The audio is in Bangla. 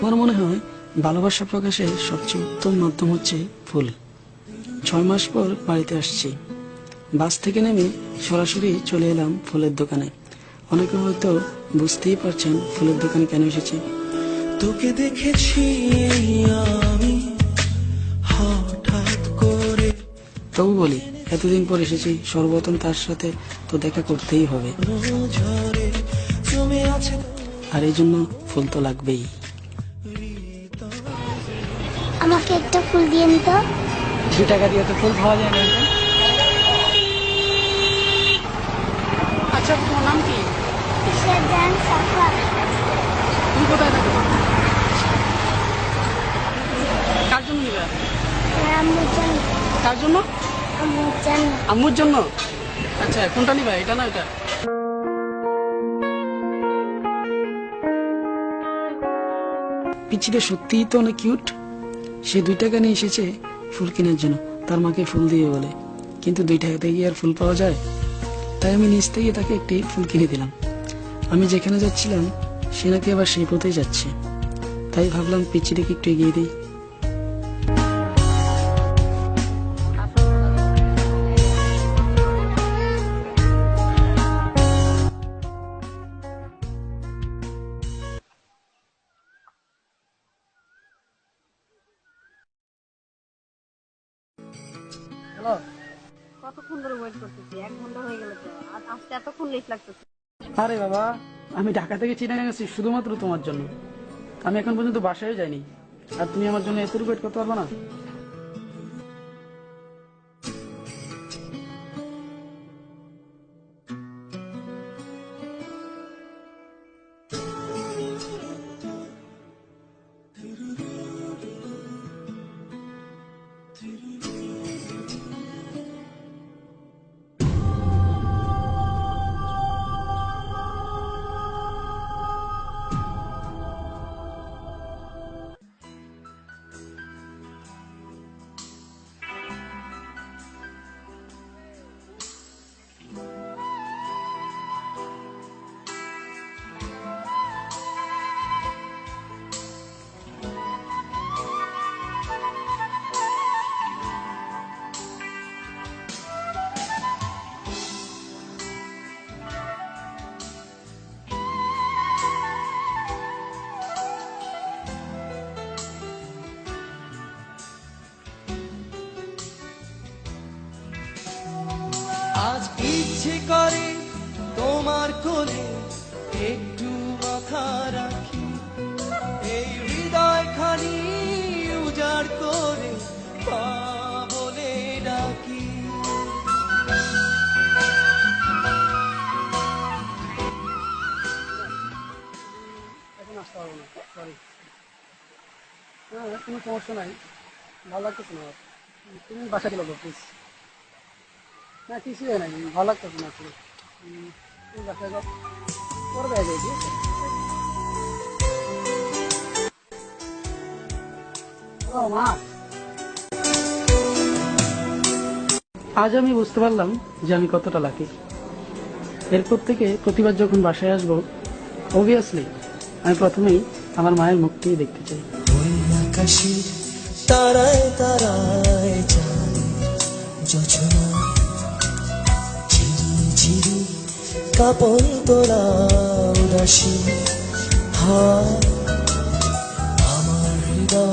আমার মনে হয় ভালোবাসা প্রকাশের সবচেয়ে উত্তম মাধ্যম হচ্ছে ফুল। ছয় মাস পর বাড়িতে আসছি। বাস থেকে নেমে সরাসরি চলে এলাম ফুলের দোকানে। অনেকে হয়তো বুঝতেই পারছেন ফুলের দোকানে কেন এসেছি। তোকে দেখেছি আমি হঠাৎ করে। তবু বলি এতদিন পর এসেছি সর্বপ্রথম তার সাথে তো দেখা করতেই হবে। আর এই জন্য ফুল তো লাগবেই। আমাকে একটা ফুল দিয়েন তো। দু টাকা দিয়ে তো ফুল পাওয়া যায় না আচ্ছা তোমার নাম কি? তুমি কোথায় থাকো? কার জন্য নিবে? জন্য। কার আম্মুর জন্য। আম্মুর জন্য? আচ্ছা কোনটা নিবা? এটা না এটা পিচিটা সত্যিই তো অনেক কিউট সে দুই টাকা নিয়ে এসেছে ফুল কেনার জন্য। তার মাকে ফুল দিয়ে বলে, কিন্তু দুই টাকাতে গিয়ে আর ফুল পাওয়া যায়? তাই আমি নিচ থেকে তাকে একটি ফুল কিনে দিলাম। আমি যেখানে যাচ্ছিলাম, সে নাকি আবার সেই পথেই যাচ্ছে। তাই ভাবলাম পিচিটাকে একটু এগিয়ে দিই। হ্যালো কতক্ষণ ধরে ওয়েট করতেছি? এক ঘণ্টা হয়ে গেল তো। আর আসতে এতক্ষণ লেট লাগতেছে। আরে বাবা আমি ঢাকা থেকে চিনে গেছি শুধুমাত্র তোমার জন্য। আমি এখন পর্যন্ত বাসায় যাইনি। আর তুমি আমার জন্য এত ওয়েট করতে পারব না? আজ ইচ্ছে করে তোমার কোলে একটু মাথা রাখি। এই হৃদয় খানি উজাড় করে বলে ডাকি। হ্যাঁ কোনো সমস্যা নাই। ভালো লাগতেছে না। তুমি বাসা দিল প্লিজ না কিছু ভালো লাগতেছে না করবে মা। আজ আমি বুঝতে পারলাম যে আমি কতটা লাকি এরপর থেকে প্রতিবার যখন বাসায় আসব অবভিয়াসলি আমি প্রথমেই আমার মায়ের মুখটিই দেখতে চাই। তারায় তারায় যায় কাপড় তোলা উদাসী। হাত